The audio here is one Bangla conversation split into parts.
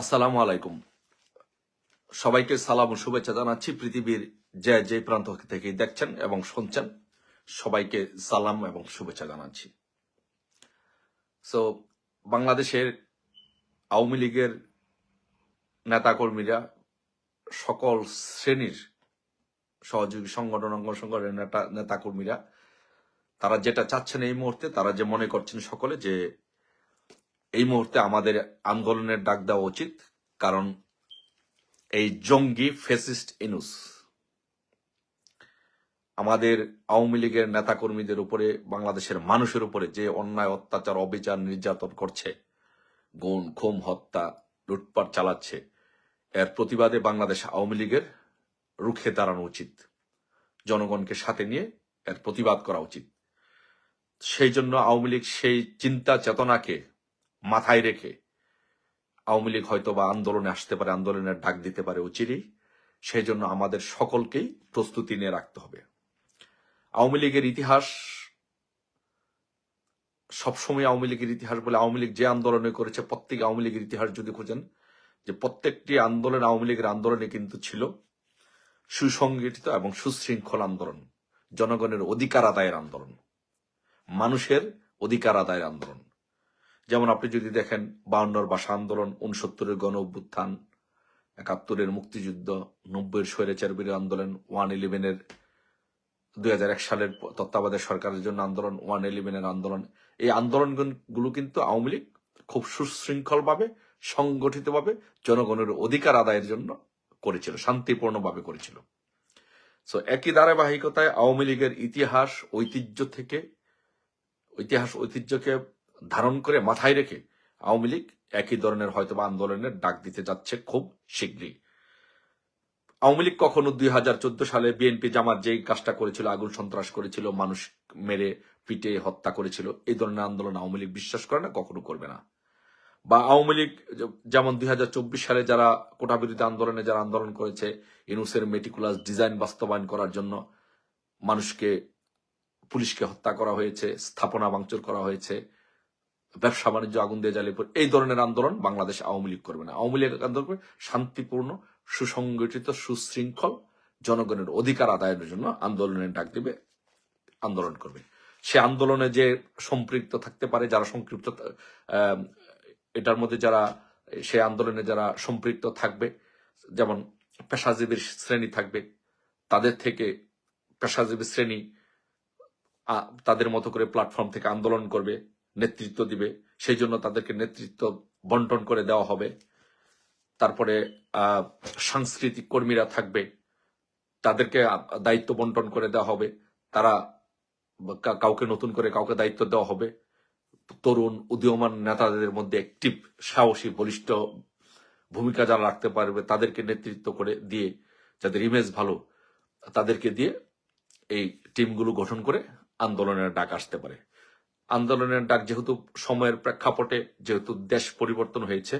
আসসালামু আলাইকুম। সবাইকে সালাম ও শুভেচ্ছা জানাচ্ছি পৃথিবীর যে যে প্রান্ত থেকে দেখছেন এবং শুনছেন, সবাইকে সালাম এবং শুভেচ্ছা জানাচ্ছি। সো বাংলাদেশের আওয়ামী লীগের নেতাকর্মীরা সকল শ্রেণির সহযোগী সংগঠন, অঙ্গ সংগঠনের নেতা, নেতাকর্মীরা, তারা যেটা চাচ্ছেন এই মুহূর্তে, তারা যে মনে করছেন সকলে যে এই মুহূর্তে আমাদের আন্দোলনের ডাক দেওয়া উচিত, কারণ এই জঙ্গি ফেসিস্ট ইনুস, আমাদের আওয়ামী লীগের নেতাকর্মীদের উপরে, বাংলাদেশের মানুষের উপরে যে অন্যায়, অত্যাচার, অবিচার, নির্যাতন করছে গুণ খুম হত্যা, লুটপাট চালাচ্ছে, এর প্রতিবাদে বাংলাদেশ আওয়ামী লীগের রুখে দাঁড়ানো উচিত। জনগণকে সাথে নিয়ে এর প্রতিবাদ করা উচিত। সেই জন্য আওয়ামী লীগ সেই চিন্তা, চেতনাকে মাথায় রেখে আওয়ামী লীগ হয়তো বা আন্দোলনে আসতে পারে, আন্দোলনের ডাক দিতে পারে অচিরেই সেই জন্য আমাদের সকলকেই প্রস্তুতি নিয়ে রাখতে হবে। আওয়ামী লীগের ইতিহাস, সবসময় আওয়ামী লীগের ইতিহাস বলে আওয়ামী লীগ যে আন্দোলনে করেছে, প্রত্যেক আওয়ামী লীগের ইতিহাস যদি খোঁজেন, যে প্রত্যেকটি আন্দোলন আওয়ামী লীগের আন্দোলনে কিন্তু ছিল। সুসংগঠিত এবং সুশৃঙ্খল আন্দোলন, জনগণের অধিকার আদায়ের আন্দোলন, মানুষের অধিকার আদায়ের আন্দোলন। যেমন আপনি যদি দেখেন বাউন্নর ভাষা আন্দোলন উনসত্তরের গণ অভ্যুত্থান, একাত্তরের মুক্তিযুদ্ধ, নব্বইয়ের স্বৈরাচার বিরোধী আন্দোলন, ওয়ান ইলেভেনের দু হাজার এক সালের তত্ত্বাবধায়ক সরকারের জন্য আন্দোলন, ওয়ান ইলেভেনের আন্দোলন। এই আন্দোলনগুলো কিন্তু আওয়ামী লীগ খুব সুশৃঙ্খলভাবে, সংগঠিতভাবে জনগণের অধিকার আদায়ের জন্য করেছিল, শান্তিপূর্ণভাবে করেছিল। সো একই ধারাবাহিকতায় আওয়ামী লীগের ইতিহাস, ঐতিহ্য থেকে, ইতিহাস, ঐতিহ্যকে ধারণ করে মাথায় রেখে আওয়ামী লীগ একই ধরনের হয়তো বা আন্দোলনের ডাক দিতে যাচ্ছে খুব শীঘ্রই। আওয়ামী লীগ কখনো দুই হাজার চোদ্দ সালে বিএনপি জামাত যেই কাজটা করেছিল, আগুন সন্ত্রাস করেছিল, মানুষ মেরে, পিটে হত্যা করেছিল, এই ধরনের আন্দোলন আওয়ামী লীগ বিশ্বাস করে না, কখনো করবে না। বা আওয়ামী লীগ যেমন দুই হাজার চব্বিশ সালে যারা কোটা বিরোধী আন্দোলনে যারা আন্দোলন করেছে ইনুসের মেটিকুলাস ডিজাইন বাস্তবায়ন করার জন্য মানুষকে, পুলিশকে হত্যা করা হয়েছে, স্থাপনা ভাঙচুর করা হয়েছে ব্যবসা বাণিজ্য আগুন দিয়ে জ্বালিয়ে পড়ে। এই ধরনের আন্দোলন বাংলাদেশ আওয়ামী লীগ করবে না। আওয়ামী লীগ আন্দোলন করবে শান্তিপূর্ণ, সুসংগঠিত, সুশৃঙ্খল, জনগণের অধিকার আদায়ের জন্য আন্দোলনের ডাক দিবে, আন্দোলন করবে। সে আন্দোলনে যে সম্পৃক্ত থাকতে পারে, যারা সংক্ষিপ্ত এটার মধ্যে যারা, সে আন্দোলনে যারা সম্পৃক্ত থাকবে, যেমন পেশাজীবীর শ্রেণি থাকবে, তাদের থেকে পেশাজীবী শ্রেণি তাদের মতো করে প্ল্যাটফর্ম থেকে আন্দোলন করবে নেতৃত্ব দিবে, সেই জন্য তাদেরকে নেতৃত্ব বন্টন করে দেওয়া হবে। তারপরে সাংস্কৃতিক কর্মীরা থাকবে, তাদেরকে দায়িত্ব বন্টন করে দেওয়া হবে। তারা কাউকে নতুন করে কাউকে দায়িত্ব দেওয়া হবে। তরুণ, উদীয়মান নেতাদের মধ্যে একটিভ সাহসী, বলিষ্ঠ ভূমিকা যারা রাখতে পারবে, তাদেরকে নেতৃত্ব করে দিয়ে, যাদের ইমেজ ভালো, তাদেরকে দিয়ে এই টিমগুলো গঠন করে আন্দোলনের ডাক আসতে পারে। আন্দোলনের ডাক যেহেতু সময়ের প্রেক্ষাপটে যেহেতু দেশ পরিবর্তন হয়েছে,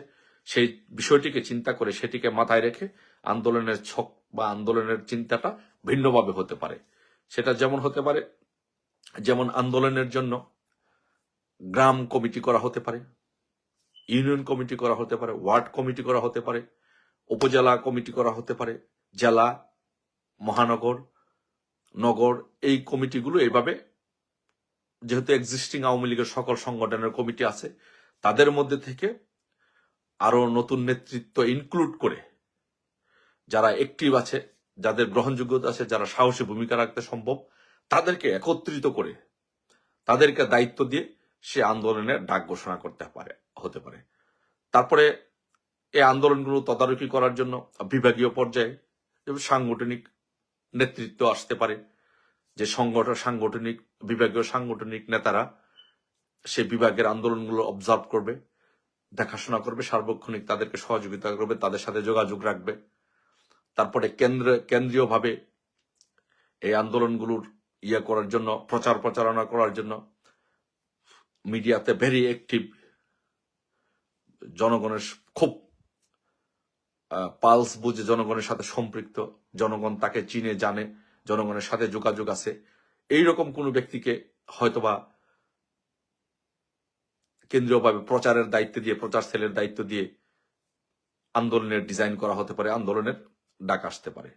সেই বিষয়টিকে চিন্তা করে সেটিকে মাথায় রেখে আন্দোলনের ছক বা আন্দোলনের চিন্তাটা ভিন্নভাবে হতে পারে। সেটা যেমন হতে পারে, যেমন আন্দোলনের জন্য গ্রাম কমিটি করা হতে পারে, ইউনিয়ন কমিটি করা হতে পারে, ওয়ার্ড কমিটি করা হতে পারে, উপজেলা কমিটি করা হতে পারে, জেলা, মহানগর, নগর, এই কমিটিগুলো এইভাবে যেহেতু এক্সিস্টিং আওয়ামী লীগের সকল সংগঠনের কমিটি আছে, তাদের মধ্যে থেকে আরও নতুন নেতৃত্ব ইনক্লুড করে যারা অ্যাক্টিভ আছে, যাদের গ্রহণযোগ্যতা আছে, যারা সাহসী ভূমিকা রাখতে সম্ভব, তাদেরকে একত্রিত করে তাদেরকে দায়িত্ব দিয়ে সে আন্দোলনের ডাক ঘোষণা করতে পারে, হতে পারে। তারপরে এই আন্দোলনগুলো তদারকি করার জন্য বিভাগীয় পর্যায়ে সাংগঠনিক নেতৃত্ব আসতে পারে। যে সংগঠন, সাংগঠনিক, বিভাগীয় সাংগঠনিক নেতারা সেই বিভাগের আন্দোলনগুলো অবজার্ভ করবে, দেখাশোনা করবে, সার্বক্ষণিক তাদেরকে সহযোগিতা করবে, তাদের সাথে যোগাযোগ রাখবে। তারপরে কেন্দ্র, কেন্দ্রীয়ভাবে এই আন্দোলনগুলোর ইয়ে করার জন্য, প্রচার প্রচারণা করার জন্য মিডিয়াতে ভেরি অ্যাক্টিভ জনগণের খুব পালস বুঝে জনগণের সাথে সম্পৃক্ত। জনগণ তাকে চিনে, জানে। জনগণের সাথে যোগাযোগ আছে। এইরকম কোনো ব্যক্তিকে হয়তোবা কেন্দ্রীয়ভাবে প্রচারের দায়িত্ব দিয়ে, প্রচার সেলের দায়িত্ব দিয়ে আন্দোলনের ডিজাইন করা হতে পারে, আন্দোলনের ডাক আসতে পারে।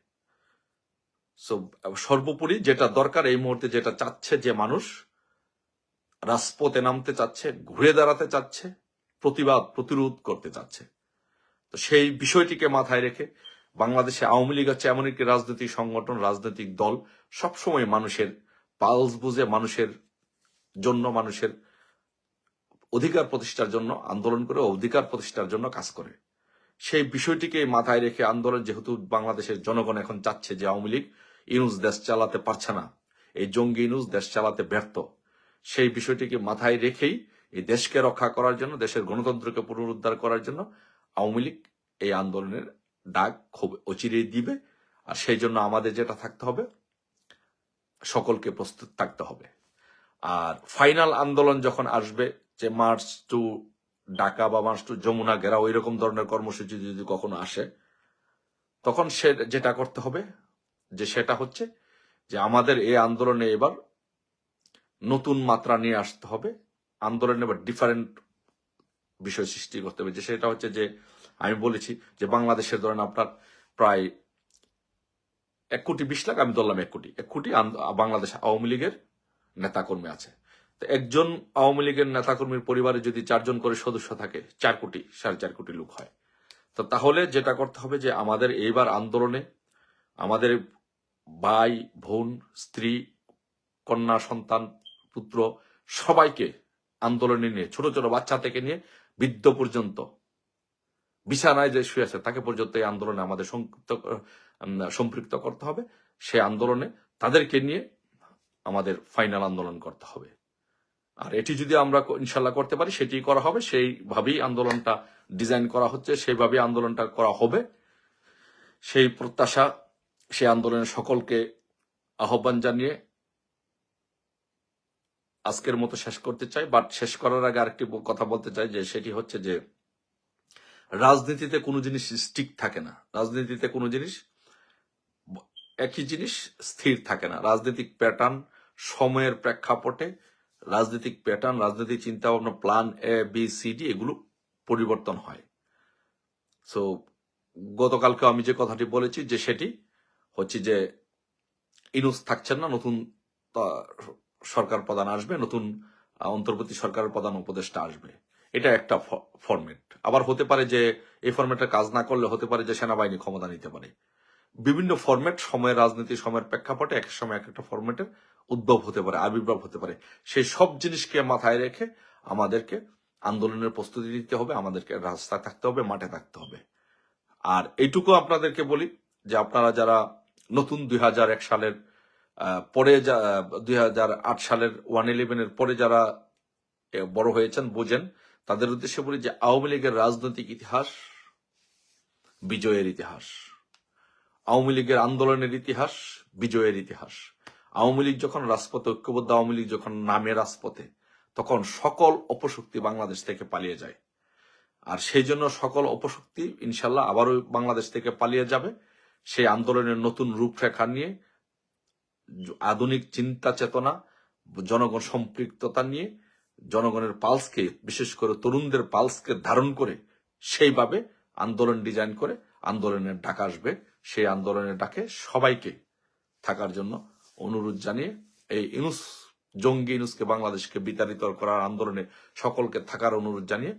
সো সর্বোপরি যেটা দরকার এই মুহূর্তে যেটা চাচ্ছে যে মানুষ রাজপথে নামতে চাচ্ছে, ঘুরে দাঁড়াতে চাচ্ছে, প্রতিবাদ, প্রতিরোধ করতে চাচ্ছে। তো সেই বিষয়টিকে মাথায় রেখে বাংলাদেশে আওয়ামী লীগ হচ্ছে এমন একটি রাজনৈতিক সংগঠন, রাজনৈতিক দল। সবসময় মানুষের পালস বুঝে মানুষের জন্য, মানুষের অধিকার প্রতিষ্ঠার জন্য, আন্দোলন করে অধিকার প্রতিষ্ঠার জন্য কাজ করে। সেই বিষয়টিকে মাথায় রেখে আন্দোলন যেহেতু বাংলাদেশের জনগণ এখন চাচ্ছে যে আওয়ামী লীগ ইনুস দেশ চালাতে পারছে না, এই জঙ্গি ইনুস দেশ চালাতে ব্যর্থ। সেই বিষয়টিকে মাথায় রেখেই এই দেশকে রক্ষা করার জন্য, দেশের গণতন্ত্রকে পুনরুদ্ধার করার জন্য আওয়ামী লীগ এই আন্দোলনের ডাক খুব অচিরেই দিবে, আর সেই জন্য আমাদের যেটা থাকতে হবে, সকলকে প্রস্তুত থাকতে হবে। আর ফাইনাল আন্দোলন যখন আসবে, যে মার্চ টু ঢাকা বা মার্চ টু যমুনা ঘেরা ওই রকম ধরনের কর্মসূচি যদি কখনো আসে, তখন সে যেটা করতে হবে, যে সেটা হচ্ছে যে আমাদের এই আন্দোলনে এবার নতুন মাত্রা নিয়ে আসতে হবে, আন্দোলনে এবার ডিফারেন্ট বিষয় সৃষ্টি করতে হবে। যে সেটা হচ্ছে যে আমি বলেছি যে বাংলাদেশের ধরেন আপনার প্রায় এক কোটি, বিশ লাখ আমি ধরলাম এক কোটি। এক কোটি বাংলাদেশ আওয়ামী লীগের নেতাকর্মী আছে। তো একজন আওয়ামী লীগের নেতাকর্মীর পরিবারে যদি চারজন করে সদস্য থাকে, চার কোটি, সাড়ে চার কোটি লোক হয়। তো তাহলে যেটা করতে হবে যে আমাদের এইবার আন্দোলনে আমাদের ভাই, বোন, স্ত্রী, কন্যা, সন্তান, পুত্র সবাইকে আন্দোলনে নিয়ে, ছোট ছোট বাচ্চা থেকে নিয়ে বৃদ্ধ পর্যন্ত বিছানায় যে শুয়ে আছে তাকে পর্যন্ত এই আন্দোলনে আমাদের উম, সম্পৃক্ত করতে হবে। সে আন্দোলনে তাদেরকে নিয়ে আমাদের ফাইনাল আন্দোলন করতে হবে। আর এটি যদি আমরা ইনশাল্লাহ করতে পারি সেটি করা হবে। সেইভাবেই আন্দোলনটা ডিজাইন করা হচ্ছে সেইভাবেই আন্দোলনটা করা হবে। সেই প্রত্যাশা সেই আন্দোলনের সকলকে আহ্বান জানিয়ে আজকের মতো শেষ করতে চাই। বাট শেষ করার আগে আরেকটি কথা বলতে চাই যে সেটি হচ্ছে যে রাজনীতিতে কোনো জিনিস স্টিক থাকে না। রাজনীতিতে কোনো জিনিস, একই জিনিস স্থির থাকে না। রাজনৈতিক প্যাটার্ন সময়ের প্রেক্ষাপটে, রাজনৈতিক প্যাটার্ন রাজনৈতিক চিন্তা ভাবনা plan A B C D এগুলো পরিবর্তন হয়। সো গতকালকে আমি যে কথাটি বলেছি যে সেটি হচ্ছে যে ইনুস থাকছেন না, নতুন সরকার প্রধান আসবে, নতুন অন্তর্বর্তী সরকারের প্রধান উপদেষ্টা আসবে। এটা একটা ফরম্যাট আবার হতে পারে যে এই ফরম্যাটে কাজ না করলে হতে পারে যে সেনাবাহিনী ক্ষমতা নিতে পারে। বিভিন্ন ফরম্যাট সময়ের রাজনীতি, সময়ের প্রেক্ষাপটে এক সময় এক একটা ফরম্যাটের উদ্ভব হতে পারে, আবির্ভাব হতে পারে। সেই সব জিনিসকে মাথায় রেখে আমাদেরকে আন্দোলনের প্রস্তুতি নিতে হবে, আমাদেরকে রাস্তায় থাকতে হবে, মাঠে থাকতে হবে। আর এইটুকু আপনাদেরকে বলি যে আপনারা যারা নতুন দুই হাজার এক সালের পরে দুই হাজার আট সালের ওয়ান ইলেভেনের পরে যারা বড় হয়েছেন, বোঝেন তাদের উদ্দেশ্যে বলি যে আওয়ামী লীগের রাজনৈতিক ইতিহাস বিজয়ের ইতিহাস। আওয়ামী লীগের আন্দোলনের ইতিহাস বিজয়ের ইতিহাস। আওয়ামী লীগ যখন রাজপথে ঐক্যবদ্ধ, আওয়ামী লীগ যখন নামে রাজপথে, তখন সকল অপশক্তি বাংলাদেশ থেকে পালিয়ে যায়। আর সেই জন্য সকল অপশক্তি ইনশাল্লাহ আবারও বাংলাদেশ থেকে পালিয়ে যাবে। সেই আন্দোলনের নতুন রূপরেখা নিয়ে, আধুনিক চিন্তা চেতনা, জনগণ সম্পৃক্ততা নিয়ে জনগণের পালসকে, বিশেষ করে তরুণদের পালসকে ধারণ করে সেইভাবে আন্দোলন ডিজাইন করে আন্দোলনের ডাক আসবে। সেই আন্দোলনের ডাকে সবাইকে থাকার জন্য অনুরোধ জানিয়ে এই ইনুস জঙ্গি ইনুসকে বাংলাদেশকে বিতাড়িত করার আন্দোলনে সকলকে থাকার অনুরোধ জানিয়ে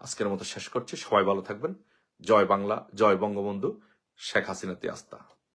আজকের মতো শেষ করছি। সবাই ভালো থাকবেন। জয় বাংলা, জয় বঙ্গবন্ধু। শেখ হাসিনা তিয়াস্তা